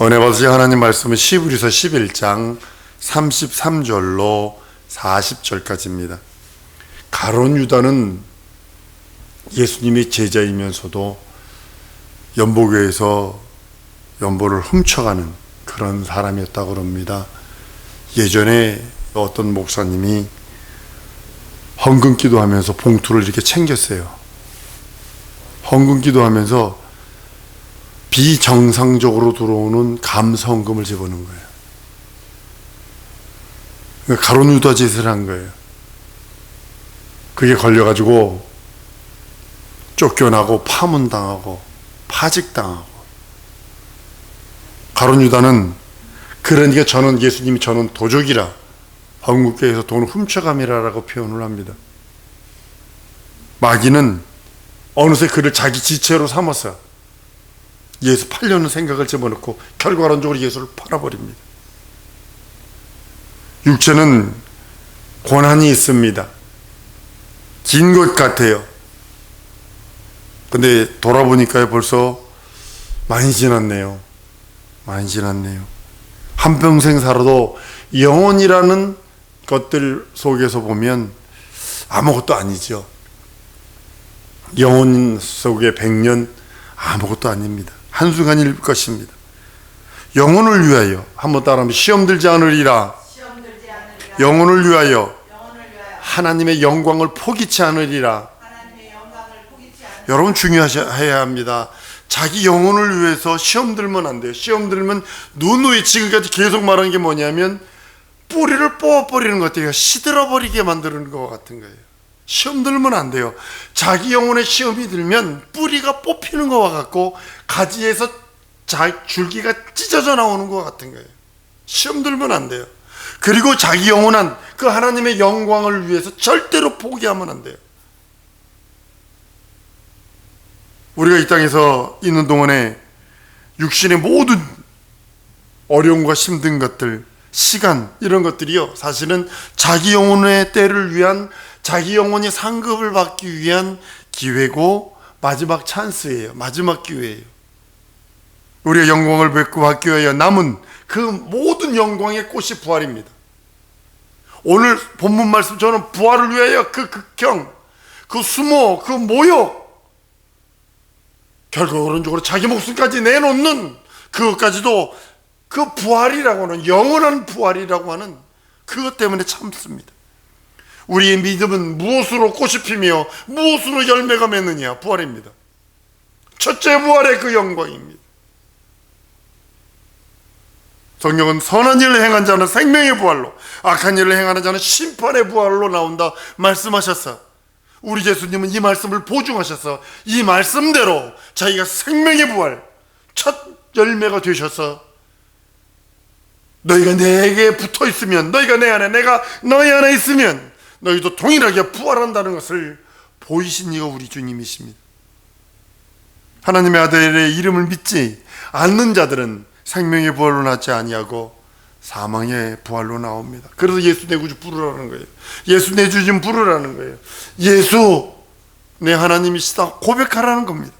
은혜 받으신 하나님 말씀은 시브리서 11장 33절로 40절까지입니다. 가론 유다는 예수님의 제자이면서도 연보교에서 연보를 훔쳐가는 그런 사람이었다고 합니다. 예전에 어떤 목사님이 헌금 기도하면서 봉투를 이렇게 챙겼어요. 헌금 기도하면서 비정상적으로 들어오는 감성금을 집어넣은 거예요. 그러니까 가론 유다 짓을 한 거예요. 그게 걸려가지고 쫓겨나고 파문당하고 파직당하고 가론 유다는 그러니까 저는 예수님이 저는 도적이라 한국교회에서 돈을 훔쳐감이라라고 표현을 합니다. 마귀는 어느새 그를 자기 지체로 삼아서 예수 팔려는 생각을 집어넣고 결과론적으로 예수를 팔아버립니다. 육체는 고난이 있습니다. 긴 것 같아요. 근데 돌아보니까 벌써 많이 지났네요. 많이 지났네요. 한평생 살아도 영혼이라는 것들 속에서 보면 아무것도 아니죠. 영혼 속에 백년 아무것도 아닙니다. 한순간일 것입니다. 영혼을 위하여 한번 따라하면 시험 들지 않으리라. 영혼을 위하여 하나님의 영광을 포기치 않으리라. 여러분 중요해야 합니다. 자기 영혼을 위해서 시험 들면 안 돼요. 시험 들면 누누이 지금까지 계속 말한 게 뭐냐면 뿌리를 뽑아버리는 것 같아요. 시들어버리게 만드는 것 같은 거예요. 시험 들면 안 돼요. 자기 영혼에 시험이 들면 뿌리가 뽑히는 것과 같고 가지에서 자, 줄기가 찢어져 나오는 것 같은 거예요. 시험 들면 안 돼요. 그리고 자기 영혼한 그 하나님의 영광을 위해서 절대로 포기하면 안 돼요. 우리가 이 땅에서 있는 동안에 육신의 모든 어려움과 힘든 것들, 시간 이런 것들이요. 사실은 자기 영혼의 때를 위한 자기 영혼이 상급을 받기 위한 기회고 마지막 찬스예요. 마지막 기회예요. 우리의 영광을 뵙고 받기 위하여 남은 그 모든 영광의 꽃이 부활입니다. 오늘 본문 말씀 저는 부활을 위하여 그 극형, 그 수모, 그 모욕, 결과론적으로 자기 목숨까지 내놓는 그것까지도 그 부활이라고 하는 영원한 부활이라고 하는 그것 때문에 참습니다. 우리의 믿음은 무엇으로 꽃이 피며 무엇으로 열매가 맺느냐 부활입니다. 첫째 부활의 그 영광입니다. 성경은 선한 일을 행한 자는 생명의 부활로 악한 일을 행하는 자는 심판의 부활로 나온다 말씀하셨어. 우리 예수님은 이 말씀을 보증하셔서 이 말씀대로 자기가 생명의 부활 첫 열매가 되셔서 너희가 내게 붙어 있으면 너희가 내 안에 내가 너희 안에 있으면 너희도 동일하게 부활한다는 것을 보이신 이가 우리 주님이십니다. 하나님의 아들의 이름을 믿지 않는 자들은 생명의 부활로 낫지 아니하고 사망의 부활로 나옵니다. 그래서 예수 내 구주 부르라는 거예요. 예수 내 주님 부르라는 거예요. 예수 내 하나님이시다 고백하라는 겁니다.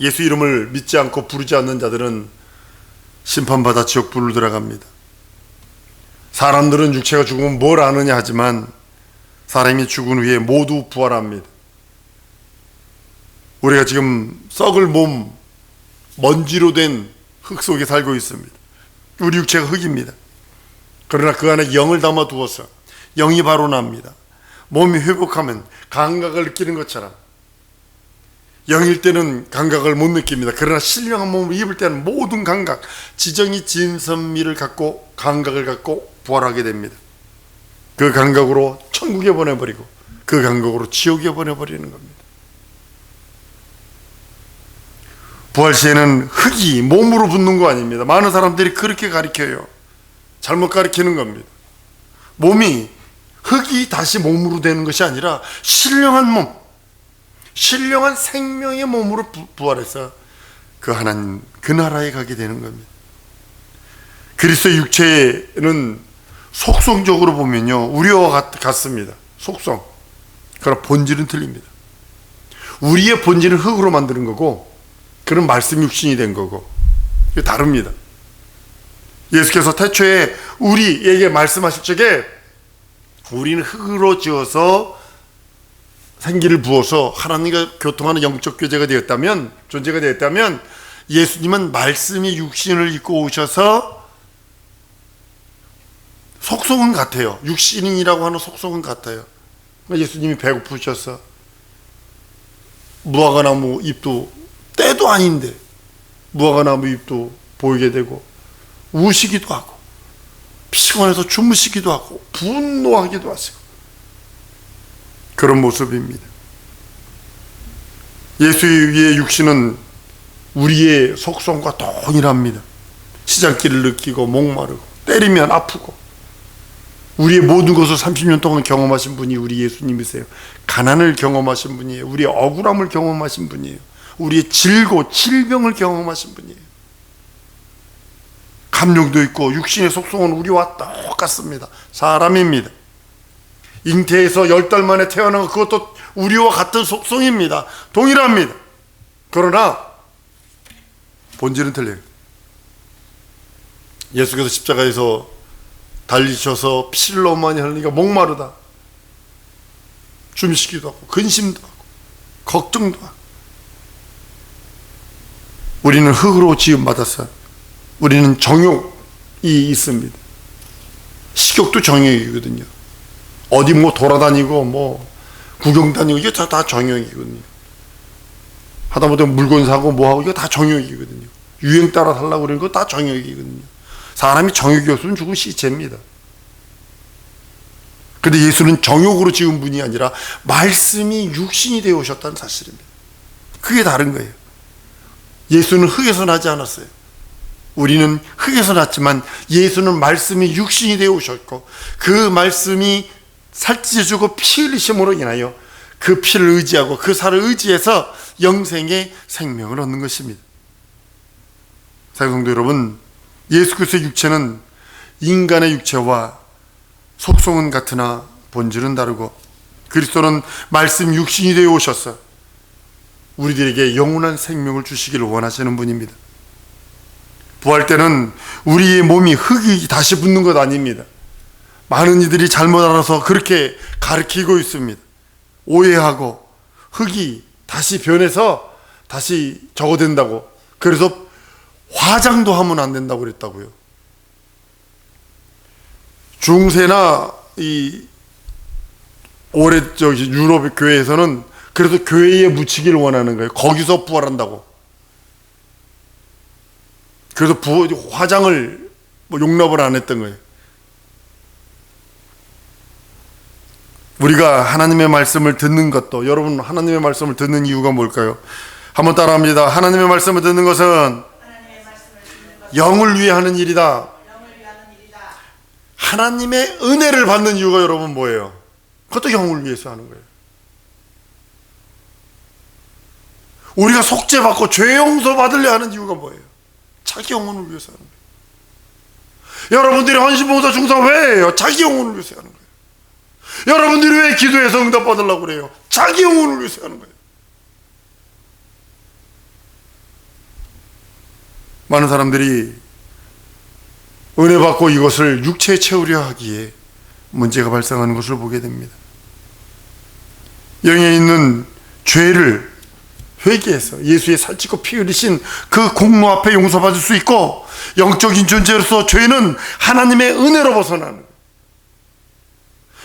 예수 이름을 믿지 않고 부르지 않는 자들은 심판받아 지옥 불을 들어갑니다. 사람들은 육체가 죽으면 뭘 아느냐 하지만 사람이 죽은 후에 모두 부활합니다. 우리가 지금 썩을 몸 먼지로 된 흙 속에 살고 있습니다. 우리 육체가 흙입니다. 그러나 그 안에 영을 담아 두어서 영이 바로 납니다. 몸이 회복하면 감각을 느끼는 것처럼 영일 때는 감각을 못 느낍니다. 그러나 신령한 몸을 입을 때는 모든 감각, 지정이 진선미를 갖고 감각을 갖고 부활하게 됩니다. 그 감각으로 천국에 보내버리고 그 감각으로 지옥에 보내버리는 겁니다. 부활 시에는 흙이 몸으로 붙는 거 아닙니다. 많은 사람들이 그렇게 가르쳐요. 잘못 가르치는 겁니다. 몸이 흙이 다시 몸으로 되는 것이 아니라 신령한 몸, 신령한 생명의 몸으로 부, 부활해서 그 하나님 그 나라에 가게 되는 겁니다. 그리스도 육체는 속성적으로 보면요 우리와 같, 같습니다. 속성. 그러나 본질은 틀립니다. 우리의 본질은 흙으로 만드는 거고 그런 말씀 육신이 된 거고 이게 다릅니다. 예수께서 태초에 우리에게 말씀하실 적에 우리는 흙으로 지어서 생기를 부어서 하나님과 교통하는 영적 교제가 되었다면 존재가 되었다면 예수님은 말씀이 육신을 입고 오셔서 속성은 같아요. 육신이라고 하는 속성은 같아요. 그러니까 예수님이 배고프셔서 무화과 나무 잎도 때도 아닌데 무화과 나무 잎도 보이게 되고 우시기도 하고 피곤해서 주무시기도 하고 분노하기도 하시고 그런 모습입니다. 예수의 육신은 우리의 속성과 동일합니다. 시장길을 느끼고 목마르고 때리면 아프고 우리의 모든 것을 30년 동안 경험하신 분이 우리 예수님이세요. 가난을 경험하신 분이에요. 우리의 억울함을 경험하신 분이에요. 우리의 질고 질병을 경험하신 분이에요. 감정도 있고 육신의 속성은 우리와 똑같습니다. 사람입니다. 잉태에서 열 달 만에 태어난 그것도 우리와 같은 속성입니다. 동일합니다. 그러나 본질은 틀려요. 예수께서 십자가에서 달리셔서 많이 흘리니까 목마르다. 줌시기도 하고 근심도 하고 걱정도 하고 우리는 흙으로 지음 받았어요. 우리는 정욕이 있습니다. 식욕도 정욕이거든요. 어디 뭐 돌아다니고 뭐 구경 다니고 이게 다, 다 정욕이거든요. 하다못해 물건 사고 뭐 하고 이거 다 정욕이거든요. 유행 따라 살라고 그러는 거 다 정욕이거든요. 사람이 정욕이 없으면 죽은 시체입니다. 근데 예수는 정욕으로 지은 분이 아니라 말씀이 육신이 되어 오셨다는 사실입니다. 그게 다른 거예요. 예수는 흙에서 나지 않았어요. 우리는 흙에서 났지만 예수는 말씀이 육신이 되어 오셨고 그 말씀이 살찌주고 피 흘리심으로 인하여 그 피를 의지하고 그 살을 의지해서 영생의 생명을 얻는 것입니다. 사랑성도 여러분, 예수 그리스도의 육체는 인간의 육체와 속성은 같으나 본질은 다르고 그리스도는 말씀 육신이 되어 오셔서 우리들에게 영원한 생명을 주시기를 원하시는 분입니다. 부활 때는 우리의 몸이 흙이 다시 붙는 것 아닙니다. 많은 이들이 잘못 알아서 그렇게 가르치고 있습니다. 오해하고 흙이 다시 변해서 다시 저거 된다고. 그래서 화장도 하면 안 된다고 그랬다고요. 중세나 이 올해 저기 유럽 교회에서는 그래서 교회에 묻히기를 원하는 거예요. 거기서 부활한다고. 그래서 부, 화장을 뭐 용납을 안 했던 거예요. 우리가 하나님의 말씀을 듣는 것도 여러분 하나님의 말씀을 듣는 이유가 뭘까요? 한번 따라합니다. 하나님의 말씀을 듣는 것은 영을 위해 하는 일이다. 하나님의 은혜를 받는 이유가 여러분 뭐예요? 그것도 영을 위해서 하는 거예요. 우리가 속죄받고 죄 용서 받으려 하는 이유가 뭐예요? 자기 영혼을 위해서 하는 거예요. 여러분들이 헌신봉사 중사 왜 해요? 자기 영혼을 위해서 하는 거예요. 여러분들이 왜 기도해서 응답 받으려고 그래요? 자기 영혼을 위해서 하는 거예요. 많은 사람들이 은혜 받고 이것을 육체에 채우려 하기에 문제가 발생하는 것을 보게 됩니다. 영에 있는 죄를 회개해서 예수의 살찌고 피 흘리신 그 공로 앞에 용서받을 수 있고 영적인 존재로서 죄는 하나님의 은혜로 벗어나는.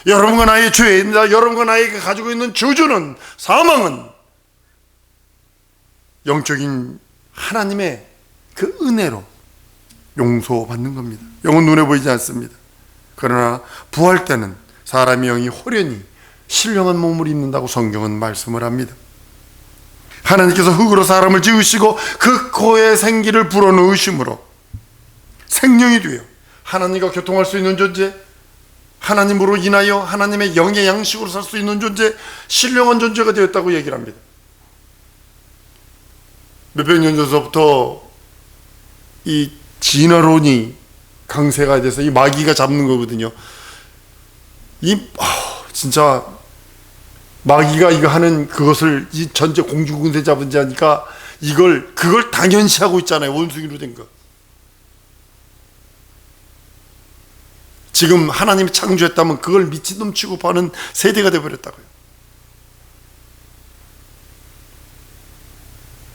여러분과 나의 죄입니다. 여러분과 나에게 가지고 있는 저주는 사망은 영적인 하나님의 그 은혜로 용서받는 겁니다. 영은 눈에 보이지 않습니다. 그러나 부활 때는 사람의 영이 호련히 신령한 몸을 입는다고 성경은 말씀을 합니다. 하나님께서 흙으로 사람을 지으시고 그 코에 생기를 불어넣으심으로 생명이 되어 하나님과 교통할 수 있는 존재, 하나님으로 인하여 하나님의 영의 양식으로 살 수 있는 존재, 신령한 존재가 되었다고 얘기를 합니다. 몇백 년 전서부터 이 진화론이 강세가 돼서 이 마귀가 잡는 거거든요. 이 아, 진짜 마귀가 이거 하는 그것을 이 전제 공주군대 잡은 자니까 이걸 그걸 당연시하고 있잖아요. 원숭이로 된 거. 지금 하나님이 창조했다면 그걸 미친놈 취급하는 세대가 되버렸다고요.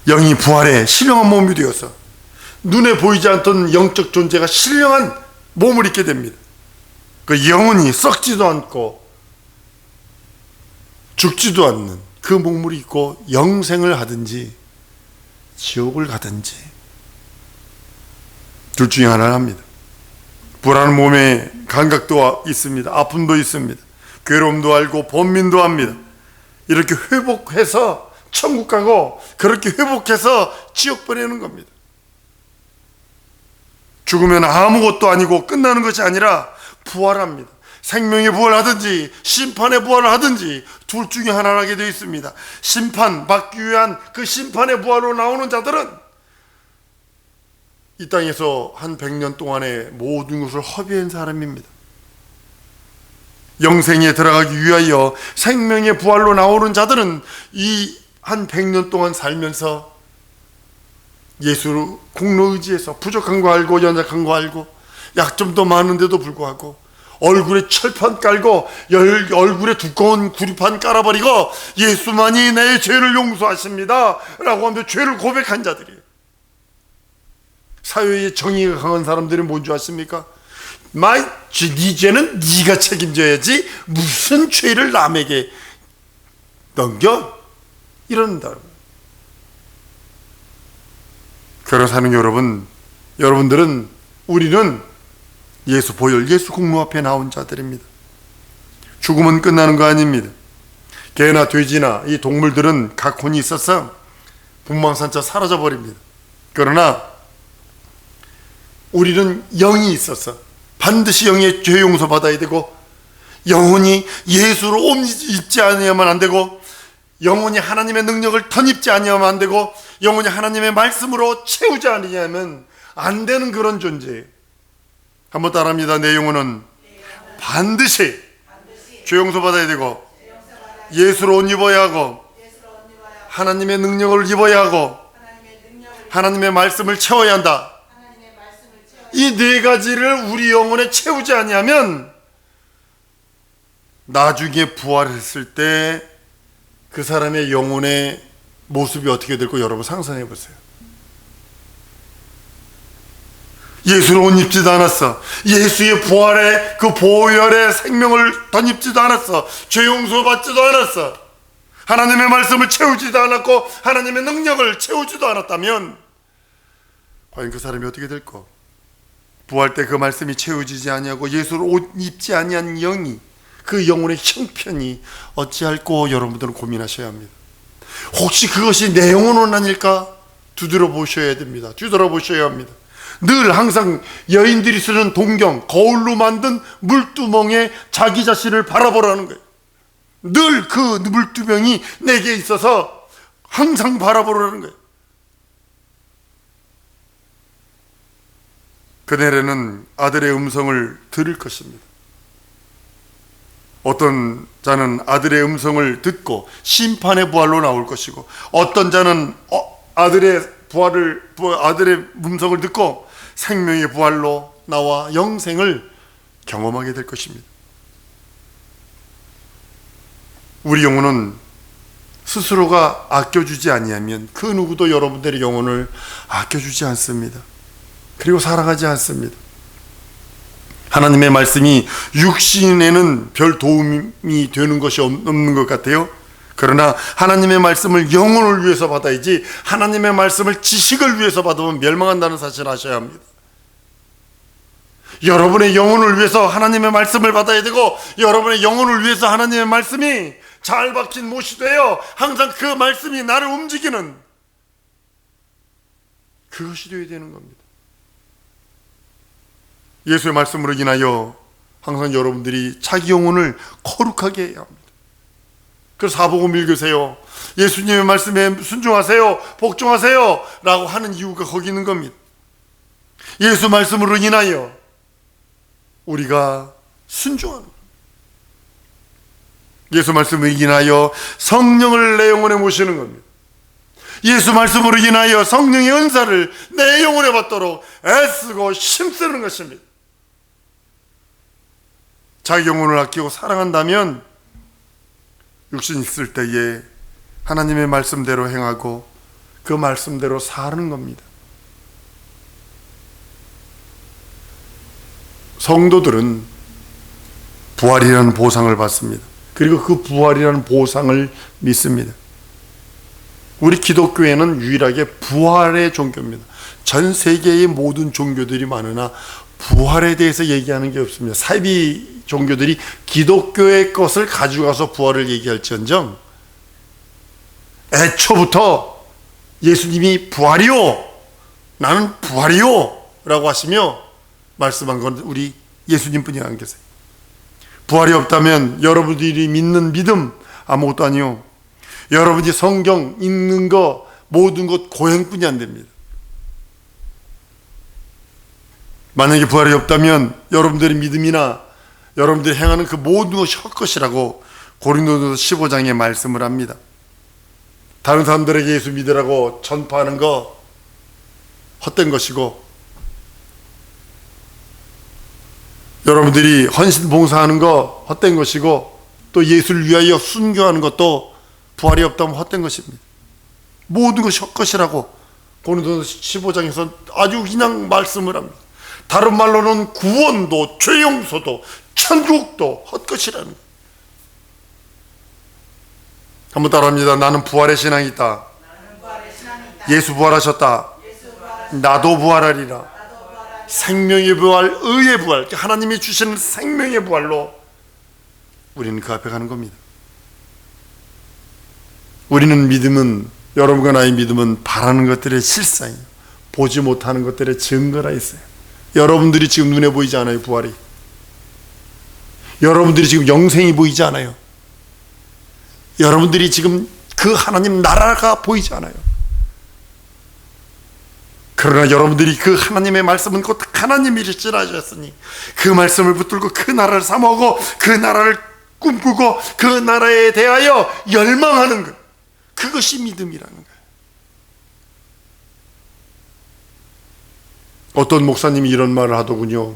영이 부활에 신령한 몸이 되어서 눈에 보이지 않던 영적 존재가 신령한 몸을 입게 됩니다. 그 영혼이 썩지도 않고 죽지도 않는 그 몸을 입고 영생을 하든지 지옥을 가든지 둘 중에 하나를 합니다. 불안한 몸에 감각도 있습니다. 아픔도 있습니다. 괴로움도 알고 번민도 합니다. 이렇게 회복해서 천국 가고 그렇게 회복해서 지옥 보내는 겁니다. 죽으면 아무것도 아니고 끝나는 것이 아니라 부활합니다. 생명의 부활하든지 심판의 부활을 하든지 둘 중에 하나를 하게 되어 있습니다. 심판 받기 위한 그 심판의 부활로 나오는 자들은 이 땅에서 한 100년 동안의 모든 것을 허비한 사람입니다. 영생에 들어가기 위하여 생명의 부활로 나오는 자들은 이 한 100년 동안 살면서 예수 공로 의지해서 부족한 거 알고 연약한 거 알고 약점도 많은데도 불구하고 얼굴에 철판 깔고 열, 얼굴에 두꺼운 구리판 깔아버리고 예수만이 내 죄를 용서하십니다 라고 하며 죄를 고백한 자들이에요 사회의 정의가 강한 사람들이 뭔지 아십니까? 마이, 네 죄는 네가 책임져야지 무슨 죄를 남에게 넘겨? 이런다 그러 사는 여러분, 여러분들은 우리는 예수 보혈, 예수 공로 앞에 나온 자들입니다. 죽음은 끝나는 거 아닙니다. 개나 돼지나 이 동물들은 각 혼이 있어서 분망산차 사라져 버립니다. 그러나 우리는 영이 있어서 반드시 영의 죄 용서 받아야 되고 영혼이 예수로 옷 입지 않으면 안 되고 영혼이 하나님의 능력을 덧입지 아니하면 안 되고 영혼이 하나님의 말씀으로 채우지 않으냐면 안 되는 그런 존재예요. 한번 따라합니다. 내 영혼은 반드시 죄 용서 받아야 되고 예수로 옷 입어야 하고 하나님의 능력을 입어야 하고 하나님의 말씀을 채워야 한다. 이 네 가지를 우리 영혼에 채우지 아니하면 나중에 부활했을 때 그 사람의 영혼의 모습이 어떻게 될까 여러분 상상해 보세요. 예수를 옷 입지도 않았어. 예수의 부활에 그 보혈의 생명을 덧입지도 않았어. 죄 용서 받지도 않았어. 하나님의 말씀을 채우지도 않았고 하나님의 능력을 채우지도 않았다면 과연 그 사람이 어떻게 될까? 부활 때 그 말씀이 채워지지 아니하고 예수를 옷 입지 아니한 영이 그 영혼의 형편이 어찌할꼬 여러분들은 고민하셔야 합니다. 혹시 그것이 내 영혼은 아닐까? 두드려 보셔야 됩니다. 뒤돌아 보셔야 합니다. 늘 항상 여인들이 쓰는 동경, 거울로 만든 물두멍에 자기 자신을 바라보라는 거예요. 늘 그 물두멍이 내게 있어서 항상 바라보라는 거예요. 그날에는 아들의 음성을 들을 것입니다. 어떤 자는 아들의 음성을 듣고 심판의 부활로 나올 것이고 어떤 자는 어, 아들의 부활을 아들의 음성을 듣고 생명의 부활로 나와 영생을 경험하게 될 것입니다. 우리 영혼은 스스로가 아껴주지 아니하면 그 누구도 여러분들의 영혼을 아껴주지 않습니다. 그리고 사랑하지 않습니다. 하나님의 말씀이 육신에는 별 도움이 되는 것이 없는 것 같아요. 그러나 하나님의 말씀을 영혼을 위해서 받아야지 하나님의 말씀을 지식을 위해서 받으면 멸망한다는 사실을 아셔야 합니다. 여러분의 영혼을 위해서 하나님의 말씀을 받아야 되고 여러분의 영혼을 위해서 하나님의 말씀이 잘 박힌 못이 되어 항상 그 말씀이 나를 움직이는 그것이 되어야 되는 겁니다. 예수의 말씀으로 인하여 항상 여러분들이 자기 영혼을 거룩하게 해야 합니다. 그래서 사복음 읽으세요. 예수님의 말씀에 순종하세요. 복종하세요. 라고 하는 이유가 거기 있는 겁니다. 예수 말씀으로 인하여 우리가 순종하는. 예수 말씀으로 인하여 성령을 내 영혼에 모시는 겁니다. 예수 말씀으로 인하여 성령의 은사를 내 영혼에 받도록 애쓰고 힘쓰는 것입니다. 자기 영혼을 아끼고 사랑한다면 육신 있을 때에 하나님의 말씀대로 행하고 그 말씀대로 사는 겁니다. 성도들은 부활이라는 보상을 받습니다. 그리고 그 부활이라는 보상을 믿습니다. 우리 기독교회는 유일하게 부활의 종교입니다. 전 세계의 모든 종교들이 많으나 부활에 대해서 얘기하는 게 없습니다. 사이비 종교들이 기독교의 것을 가져가서 부활을 얘기할지언정 애초부터 예수님이 부활이요 나는 부활이요 라고 하시며 말씀한 건 우리 예수님뿐이 안 계세요. 부활이 없다면 여러분들이 믿는 믿음 아무것도 아니요. 여러분이 성경 읽는 거 모든 것 고행뿐이 안 됩니다. 만약에 부활이 없다면 여러분들의 믿음이나 여러분들이 행하는 그 모든 것이 헛것이라고 고린도서 15장에 말씀을 합니다. 다른 사람들에게 예수 믿으라고 전파하는 거 헛된 것이고 여러분들이 헌신 봉사하는 거 헛된 것이고 또 예수를 위하여 순교하는 것도 부활이 없다면 헛된 것입니다. 모든 것이 헛것이라고 고린도서 15장에서 아주 그냥 말씀을 합니다. 다른 말로는 구원도 죄용서도 천국도 헛것이라는 거예요. 한번 따라합니다. 나는 부활의 신앙이 있다. 부활의 신앙이 있다. 예수 부활하셨다. 예수 부활, 나도 부활하리라. 나도 부활하리. 생명의 부활, 의의 부활, 하나님이 주시는 생명의 부활로 우리는 그 앞에 가는 겁니다. 우리는 믿음은 여러분과 나의 믿음은 바라는 것들의 실상이 보지 못하는 것들의 증거라 있어요. 여러분들이 지금 눈에 보이지 않아요, 부활이. 여러분들이 지금 영생이 보이지 않아요. 여러분들이 지금 그 하나님 나라가 보이지 않아요. 그러나 여러분들이 그 하나님의 말씀은 곧 하나님이시라 하셨으니 그 말씀을 붙들고 그 나라를 사모하고 그 나라를 꿈꾸고 그 나라에 대하여 열망하는 것 그것이 믿음이라는 거예요. 어떤 목사님이 이런 말을 하더군요.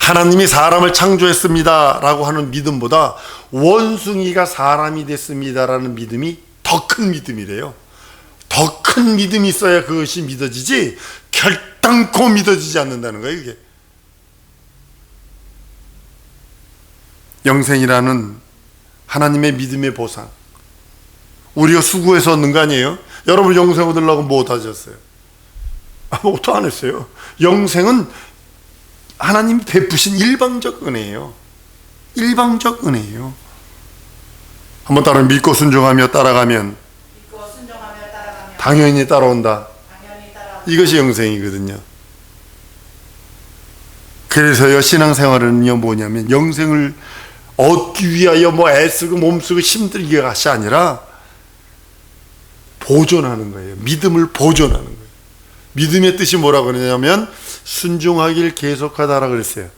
하나님이 사람을 창조했습니다 라고 하는 믿음보다 원숭이가 사람이 됐습니다 라는 믿음이 더 큰 믿음이래요. 더 큰 믿음이 있어야 그것이 믿어지지 결단코 믿어지지 않는다는 거예요, 이게. 영생이라는 하나님의 믿음의 보상. 우리가 수고해서 얻는 거 아니에요? 여러분 영생 얻으려고 뭐 하셨어요? 아무것도 안 했어요. 영생은 하나님이 베푸신 일방적 은혜예요. 일방적 은혜예요. 한번 따라 믿고 순종하며 따라가면 믿고 순종하며 따라가며 당연히 따라온다. 이것이 영생이거든요. 그래서요 신앙생활은요 뭐냐면 영생을 얻기 위하여 뭐 애쓰고 몸쓰고 힘들게 것이 아니라 보존하는 거예요. 믿음을 보존하는 거예요. 믿음의 뜻이 뭐라고 그러냐면 순종하길 계속하다라 그랬어요.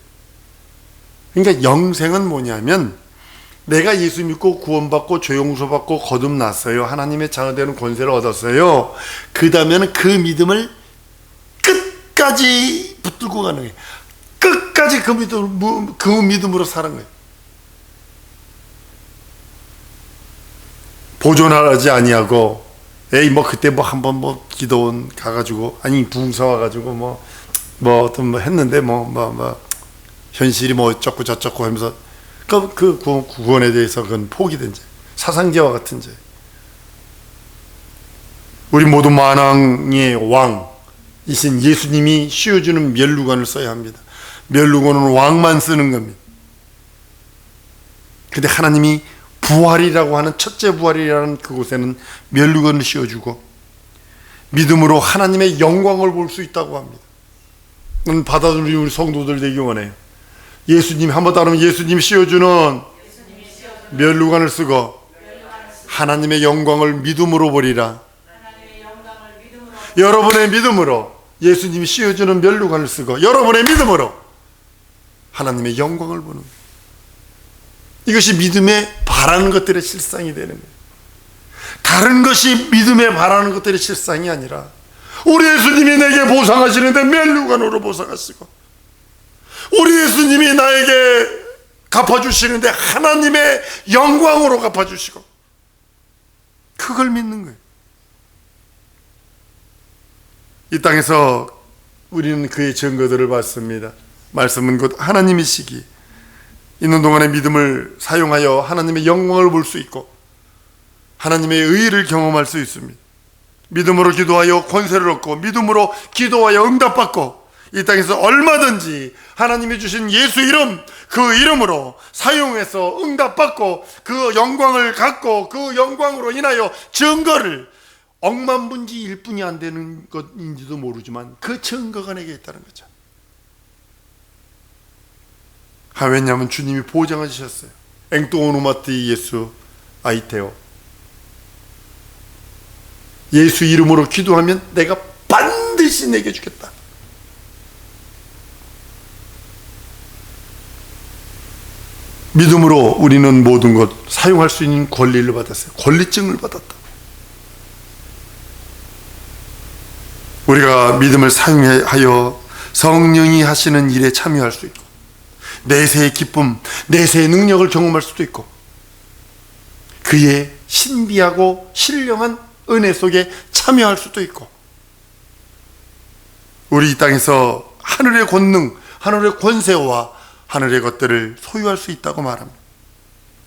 그러니까 영생은 뭐냐면 내가 예수 믿고 구원받고 죄용서받고 거듭났어요. 하나님의 자녀되는 권세를 얻었어요. 그 다음에는 그 믿음을 끝까지 붙들고 가는 거예요. 끝까지 그 믿음, 그 믿음으로 사는 거예요. 보존하지 아니하고 에이 뭐 그때 뭐 한번 뭐 기도원 가가지고 아니 부흥사 와가지고 뭐뭐 어떤 뭐 했는데 뭐뭐 뭐 현실이 뭐 어쩌고 저쩌고 하면서 그, 그 구- 구원에 대해서 그건 포기된 죄 사상제와 같은 죄. 우리 모두 만왕의 왕이신 예수님이 씌워주는 멸루관을 써야 합니다. 멸루관은 왕만 쓰는 겁니다. 근데 하나님이 부활이라고 하는 첫째 부활이라는 그곳에는 멸류관을 씌워주고 믿음으로 하나님의 영광을 볼 수 있다고 합니다. 는 받아들이 우리 성도들 되기 원해요. 예수님 한번 따르면 예수님 씌워주는 멸류관을 쓰고 하나님의 영광을 믿음으로 보리라. 여러분의 믿음으로 예수님이 씌워주는 멸류관을 쓰고 여러분의 믿음으로 하나님의 영광을 보는. 이것이 믿음에 바라는 것들의 실상이 되는 거예요. 다른 것이 믿음에 바라는 것들의 실상이 아니라 우리 예수님이 내게 보상하시는데 멸류관으로 보상하시고 우리 예수님이 나에게 갚아주시는데 하나님의 영광으로 갚아주시고 그걸 믿는 거예요. 이 땅에서 우리는 그의 증거들을 받습니다. 말씀은 곧 하나님이시기 있는 동안의 믿음을 사용하여 하나님의 영광을 볼 수 있고 하나님의 의를 경험할 수 있습니다. 믿음으로 기도하여 권세를 얻고 믿음으로 기도하여 응답받고 이 땅에서 얼마든지 하나님이 주신 예수 이름 그 이름으로 사용해서 응답받고 그 영광을 갖고 그 영광으로 인하여 증거를 억만분지 1분이 안 되는 것인지도 모르지만 그 증거가 내게 있다는 거죠. 아, 왜냐하면 주님이 보장해 주셨어요. 앵또오노마티 예수 아이테오. 예수 이름으로 기도하면 내가 반드시 내게 주겠다. 믿음으로 우리는 모든 것 사용할 수 있는 권리를 받았어요. 권리증을 받았다. 우리가 믿음을 사용하여 성령이 하시는 일에 참여할 수 있고 내세의 기쁨, 내세의 능력을 경험할 수도 있고 그의 신비하고 신령한 은혜 속에 참여할 수도 있고 우리 이 땅에서 하늘의 권능, 하늘의 권세와 하늘의 것들을 소유할 수 있다고 말합니다.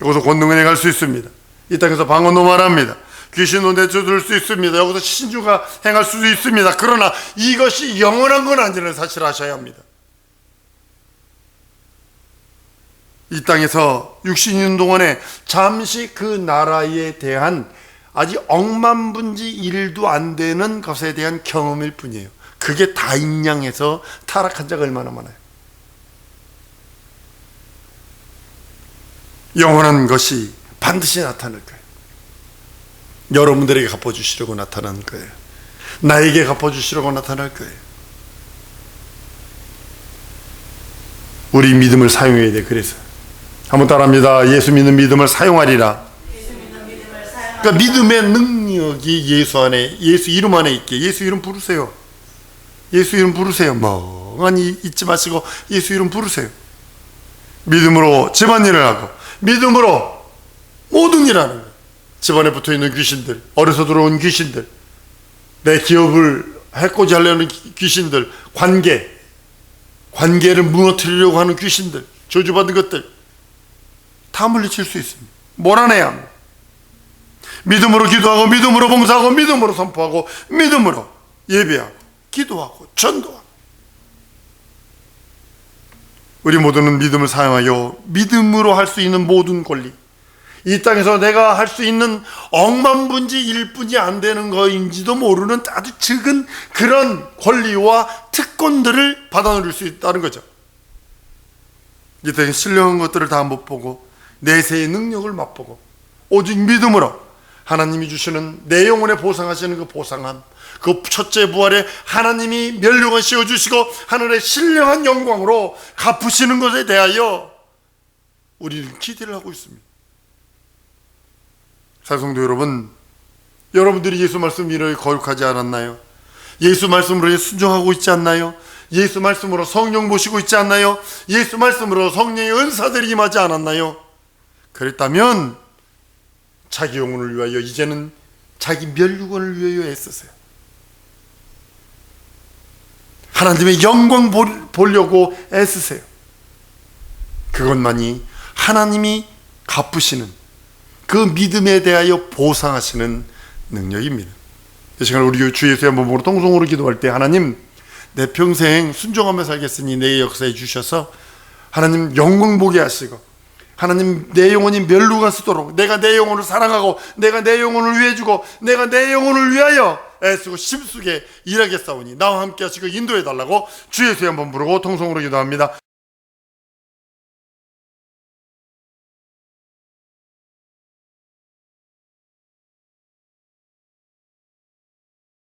여기서 권능을 행할 수 있습니다. 이 땅에서 방언도 말합니다. 귀신도 내쫓을 수 있습니다. 여기서 신주가 행할 수도 있습니다. 그러나 이것이 영원한 건 아니라는 사실을 아셔야 합니다. 이 땅에서 육신 있는 동안에 잠시 그 나라에 대한 아직 억만분지 일도 안 되는 것에 대한 경험일 뿐이에요. 그게 다인양에서 타락한 자가 얼마나 많아요. 영원한 것이 반드시 나타날 거예요. 여러분들에게 갚아주시려고 나타난 거예요. 나에게 갚아주시려고 나타날 거예요. 우리 믿음을 사용해야 돼. 그래서 한번 따라합니다. 예수 믿는 믿음을 사용하리라. 그러니까 믿음의 능력이 예수 안에 예수 이름 안에 있게 예수 이름 부르세요. 예수 이름 부르세요. 멍하니 잊지 마시고 예수 이름 부르세요. 믿음으로 집안일을 하고 믿음으로 모든 일 하는. 집안에 붙어 있는 귀신들, 어려서 들어온 귀신들, 내 기업을 해코지 하려는 귀- 귀신들, 관계, 관계를 무너뜨리려고 하는 귀신들, 저주받은 것들 다 물리칠 수 있습니다. 몰아내야 합니다. 믿음으로 기도하고 믿음으로 봉사하고 믿음으로 선포하고 믿음으로 예배하고 기도하고 전도하고 우리 모두는 믿음을 사용하여 믿음으로 할 수 있는 모든 권리 이 땅에서 내가 할 수 있는 억만분지 일뿐이 안 되는 거인지도 모르는 아주 적은 그런 권리와 특권들을 받아 누릴 수 있다는 거죠. 이 땅에 신령한 것들을 다 못 보고 내세의 능력을 맛보고 오직 믿음으로 하나님이 주시는 내 영혼에 보상하시는 그 보상함 그 첫째 부활에 하나님이 멸류관 씌워주시고 하늘의 신령한 영광으로 갚으시는 것에 대하여 우리는 기대를 하고 있습니다 사성도 여러분 여러분들이 예수 말씀 이를 거룩하지 않았나요? 예수 말씀으로 순종하고 있지 않나요? 예수 말씀으로 성령 모시고 있지 않나요? 예수 말씀으로 성령의 은사들이 임하지 않았나요? 그랬다면 자기 영혼을 위하여 이제는 자기 멸류관을 위하여 애쓰세요. 하나님의 영광 볼- 보려고 애쓰세요. 그것만이 하나님이 갚으시는 그 믿음에 대하여 보상하시는 능력입니다. 이 시간 우리 주 예수의 몸으로 통성으로 기도할 때 하나님 내 평생 순종하며 살겠으니 내 역사에 주셔서 하나님 영광 보게 하시고 하나님 내 영혼이 멸루가 쓰도록 내가 내 영혼을 사랑하고 내가 내 영혼을 위해 주고 내가 내 영혼을 위하여 애쓰고 심쓰게 일하겠사오니 나와 함께 하시고 인도해 달라고 주 예수의 한번 부르고 통성으로 기도합니다.